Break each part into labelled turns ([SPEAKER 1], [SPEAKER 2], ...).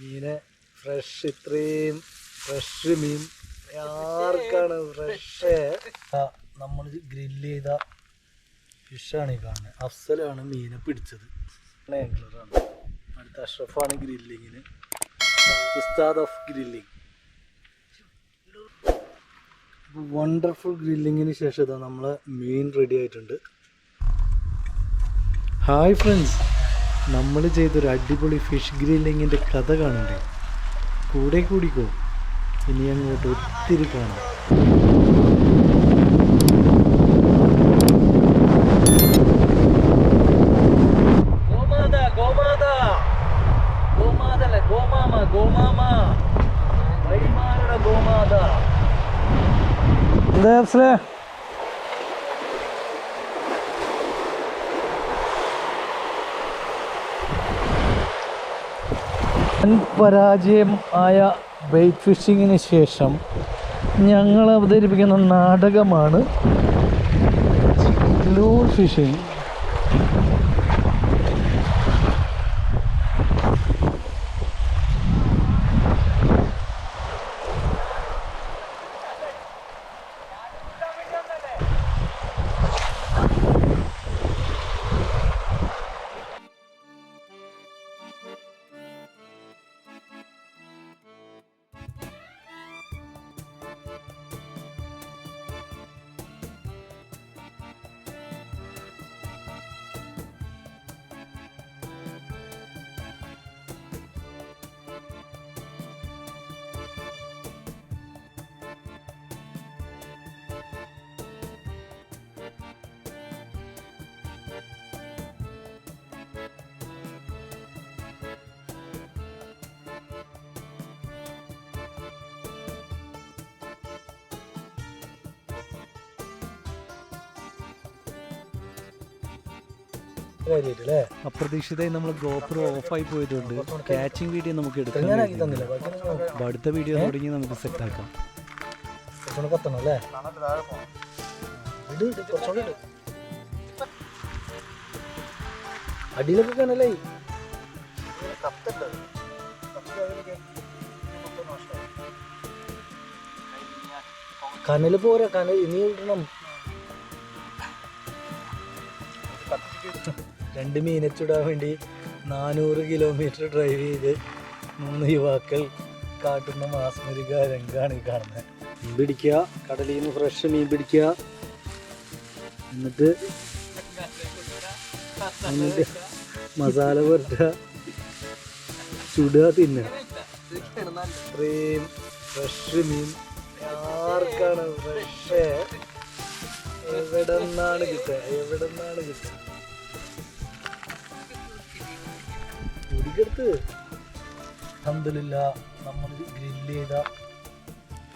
[SPEAKER 1] മീനെ ഫ്രഷ് ഇത്രയും ഫ്രഷ് മീൻ. ആർക്കാണ് ഫ്രഷ് നമ്മൾ ഗ്രില്ല് ചെയ്ത ഫിഷാണ് ഈ കാണുന്നത് അഫ്സലാണ് മീനെ പിടിച്ചത്. ആംഗ്ലറാണ് അടുത്ത അഷ്റഫാണ് ഗ്രില്ലിങ്ങിന്. ഉസ്താദ് ഓഫ് ഗ്രില്ലിങ് വണ്ടർഫുൾ ഗ്രില്ലിങ്ങിന് ശേഷം ഇതാ നമ്മളെ മീൻ റെഡി ആയിട്ടുണ്ട്. ഹായ് ഫ്രണ്ട്സ് നമ്മൾ ചെയ്തൊരു അടിപൊളി ഫിഷ് ഗ്രില്ലിങ്ങിന്റെ കഥ കാണണ്ടേ? കൂടെ കൂടിക്കോ. ഇനി അങ്ങോട്ട് ഒത്തിരി കാണാം. ഗോമാമ ഗോമാത ഗോമാത. അല്ല ഗോമാമ ഗോമാമ. പരാജയം ആയ ബൈറ്റ് ഫിഷിങ്ങിന് ശേഷം ഞങ്ങൾ അവതരിപ്പിക്കുന്ന നാടകമാണ് ലൂർ ഫിഷിംഗ്.
[SPEAKER 2] അപ്രതീക്ഷിതമായി നമ്മൾ ഗോപ്രോ ആയി പോയതുകൊണ്ട് ക്യാച്ചിങ് വീഡിയോ നമുക്ക് എടുക്കാം അടുത്ത വീഡിയോ തുടങ്ങി നമുക്ക് സെറ്റ് ആക്കാം.
[SPEAKER 1] അടിയിലൊക്കെ കനൽ പോരാ കനൽ ഇനി ഇടണം. രണ്ട് മീനച്ചിടാൻ വേണ്ടി നാനൂറ് കിലോമീറ്റർ ഡ്രൈവ് ചെയ്ത് മൂന്ന് യുവാക്കൾ കാട്ടുന്ന മാസ്മരിക രംഗാണ് ഈ കാണുന്നത്. മീൻ പിടിക്കുക കടലിൽ നിന്ന് ഫ്രഷ് മീൻ പിടിക്കുക. എന്നിട്ട് എന്നിട്ട് മസാല പുരട്ടുക. ചുടുക തിന്നുക. ഫ്രഷ് മീൻ ആർക്കാണ് ഫ്രഷ് എവിടെ നിന്നാണ് കിട്ടുക? എവിടെ നിന്നാണ് കിട്ടുക? കുടിക്കെടുത്ത് അഹമ്മദില്ല നമ്മൾ ഗ്രില്ല് ചെയ്ത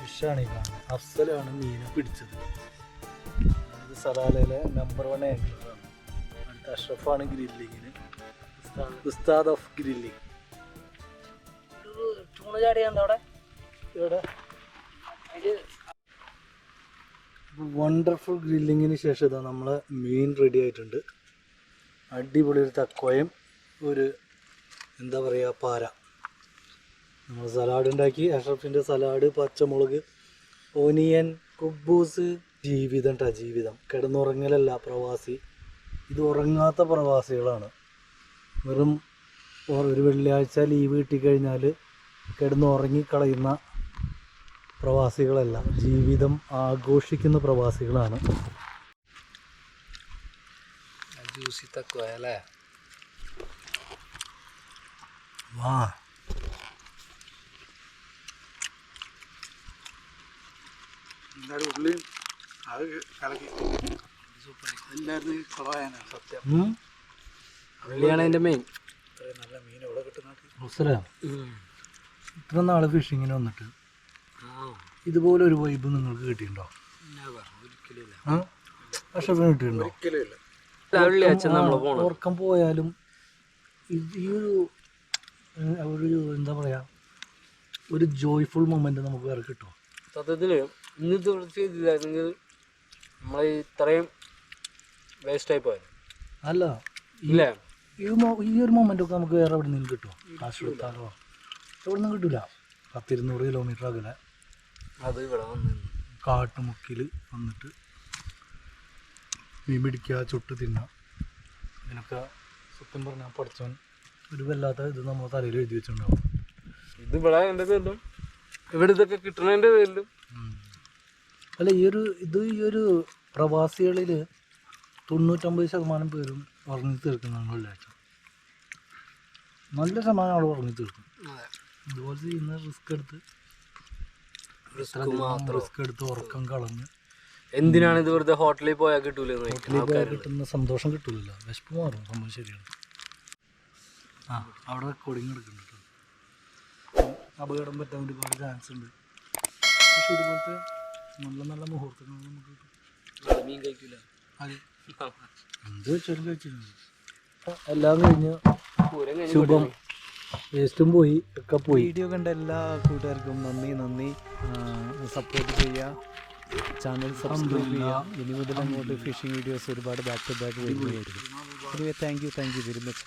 [SPEAKER 1] ഫിഷാണ് ഈ കാണുന്നത് അഫ്സലാണ് മീനെ പിടിച്ചത്. ഇത് സലാലയിലെ നമ്പർ വൺ ആണ്. അടുത്ത അഷ്റഫാണ് ഗ്രില്ലിങ്ങിന്. ഉസ്താദ്. ഓഫ് ഗ്രില്ലിങ് ഇവിടെ. വണ്ടർഫുൾ ഗ്രില്ലിങ്ങിന് ശേഷം ഇതാ നമ്മളെ മീൻ റെഡി ആയിട്ടുണ്ട്. അടിപൊളി ഒരു തക്കോയും ഒരു എന്താ പറയുക പാര. നമ്മൾ സലാഡ് ഉണ്ടാക്കി അഷ്റഫിന്റെ സലാഡ് പച്ചമുളക് ഓനിയൻ കുബൂസ്. ജീവിതം ട്ടാ ജീവിതം. കിടന്നുറങ്ങലല്ല പ്രവാസി. ഇത് ഉറങ്ങാത്ത പ്രവാസികളാണ്. വെറും ഒരു വെള്ളിയാഴ്ച ലീവ് കിട്ടിക്കഴിഞ്ഞാൽ കിടന്നുറങ്ങിക്കളയുന്ന പ്രവാസികളല്ല. ജീവിതം ആഘോഷിക്കുന്ന പ്രവാസികളാണ്.
[SPEAKER 3] ജ്യൂസി തക്കുവ
[SPEAKER 1] വാ.
[SPEAKER 3] എന്തായാലും ഉള്ളി അത് കലക്കി. എല്ലാവരും കുളവായാണ് സത്യം? ഉള്ളിയാണ് അതിന്റെ മെയിൻ
[SPEAKER 1] നല്ല മീൻ എവിടെ കിട്ടുന്ന ഇത്ര നാൾ ഫിഷിങ്ങിന് വന്നിട്ട് ഇതുപോലെ ഒരു വൈബ് നിങ്ങൾക്ക് കിട്ടിയിട്ടുണ്ടോ? അഷഫിന് കിട്ടിയിട്ടുണ്ടോ? ഉറക്കം പോയാലും ഈ ഒരു ഒരു എന്താ പറയാ ഒരു ജോയ്ഫുൾ മൊമെന്റ് നമുക്ക് വേറെ കിട്ടും
[SPEAKER 3] സത്യത്തിൽ ഇന്ന് തുടർച്ച ചെയ്തില്ലായിരുന്നെങ്കിൽ നമ്മൾ ഇത്രയും വേസ്റ്റ് ആയി പോയത്.
[SPEAKER 1] അല്ല
[SPEAKER 3] ഇല്ലേ?
[SPEAKER 1] ഈ ഈ ഒരു മൊമെന്റ് ഒക്കെ നമുക്ക് വേറെ എവിടെ നിന്ന് കിട്ടും കാശ് കൊടുത്താലോ? എവിടെ നിന്നും കിട്ടില്ല പത്തിരുന്നൂറ് കിലോമീറ്റർ അകലെ
[SPEAKER 3] അത് ഇവിടെ വന്നു
[SPEAKER 1] കാട്ടുമുക്കിൽ വന്നിട്ട് മീൻ പിടിക്കുക ചുട്ട് തിന്നുക ഇതിനൊക്കെ സത്യം പറഞ്ഞാൽ പഠിച്ചവൻ ഒരു വല്ലാത്ത ഇത് നമ്മൾ തലയിൽ എഴുതി വെച്ചിട്ടുണ്ടാവും.
[SPEAKER 3] ഇത് ഇവിടെ എന്റെ പേരിലും. ഇവിടെ ഇതൊക്കെ കിട്ടണതിന്റെ പേരിലും.
[SPEAKER 1] അല്ല ഈ ഒരു ഇത് ഈ ഒരു പ്രവാസികളിൽ തൊണ്ണൂറ്റമ്പത് ശതമാനം പേരും ഉറങ്ങി തീർക്കുന്നതാണ് വെള്ളിയാഴ്ച. നല്ല ശതമാനം ആൾ ഉറങ്ങി തീർക്കും. അതുപോലെ ചെയ്യുന്ന റിസ്ക് എടുത്ത് റിസ്ക് എടുത്ത് ഉറക്കം കളഞ്ഞ്
[SPEAKER 3] എന്തിനാണ് ഇത് വെറുതെ ഹോട്ടലിൽ പോയാൽ കിട്ടൂല
[SPEAKER 1] ഹോട്ടലിൽ പോയാൽ കിട്ടുന്ന സന്തോഷം കിട്ടൂലല്ലോ. വിശപ്പ് മാറും സംഭവം ശരിയാണ്. ആ അവിടെ റെക്കോർഡിങ് എടുക്കുന്നുണ്ട് അപകടം പറ്റാൻ ഒരുപാട് ചാൻസ് ഉണ്ട്. പക്ഷെ ഇതുപോലത്തെ നല്ല നല്ല മുഹൂർത്തങ്ങൾ നമുക്ക് കിട്ടും.
[SPEAKER 3] മീൻ കഴിക്കൂല?
[SPEAKER 1] അതെ. എന്ത് വെച്ചാലും കഴിച്ചിരുന്നു എല്ലാം കഴിഞ്ഞ് ശുഭം. വേസ്റ്റും പോയി ഒക്കെ പോയി.
[SPEAKER 2] വീഡിയോ കണ്ട എല്ലാ കൂട്ടുകാർക്കും നന്ദി നന്ദി. സപ്പോർട്ട് ചെയ്യുക. ചാനൽ സബ്സ്ക്രൈബ് ചെയ്യുക. ഇനി മുതൽ അങ്ങോട്ട് ഫിഷിംഗ് വീഡിയോസ് ഒരുപാട് ബാക്ക് ടു ബാക്ക് വരുന്നതായിരിക്കും. Thank you thank you very much